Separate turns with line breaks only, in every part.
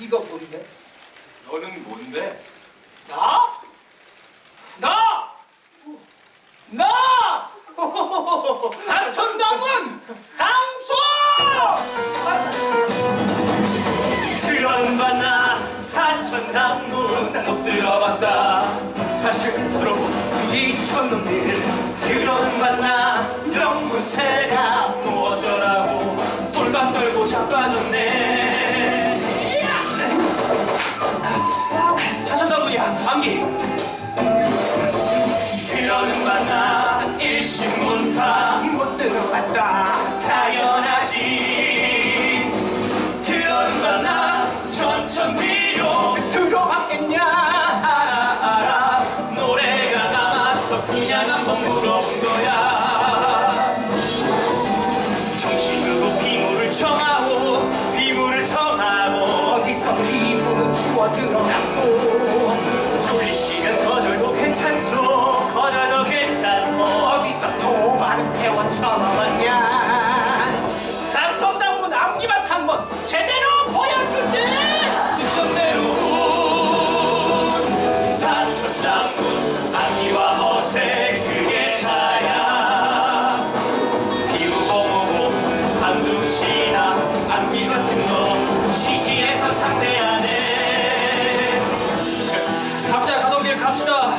네가 뭔데?
너는 뭔데?
나? 나? 나! 사천당군 당수!
들어봤나 사천당문 못 들어봤다 사실 들어본 이천놈들 들어봤나 영문세가 무엇더라고 돌박 떨고 잡아줬네 사천당문이야 암기. 들어봤나 일신문파
못 들어봤다
I do not have to.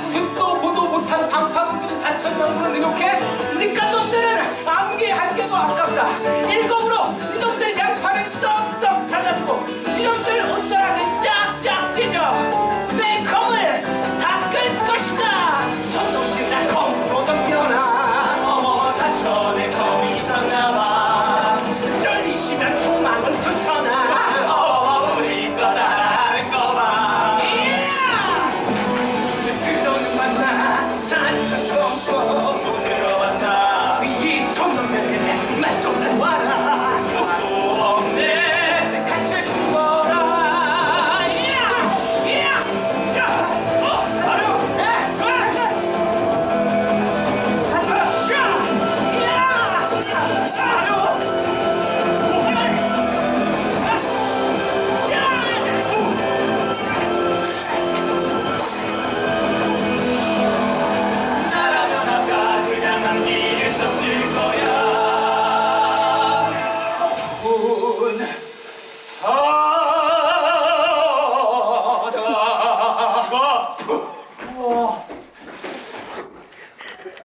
듣도 보도 못한 방파문들이 4천 명을
이렇게 Stop! Stop!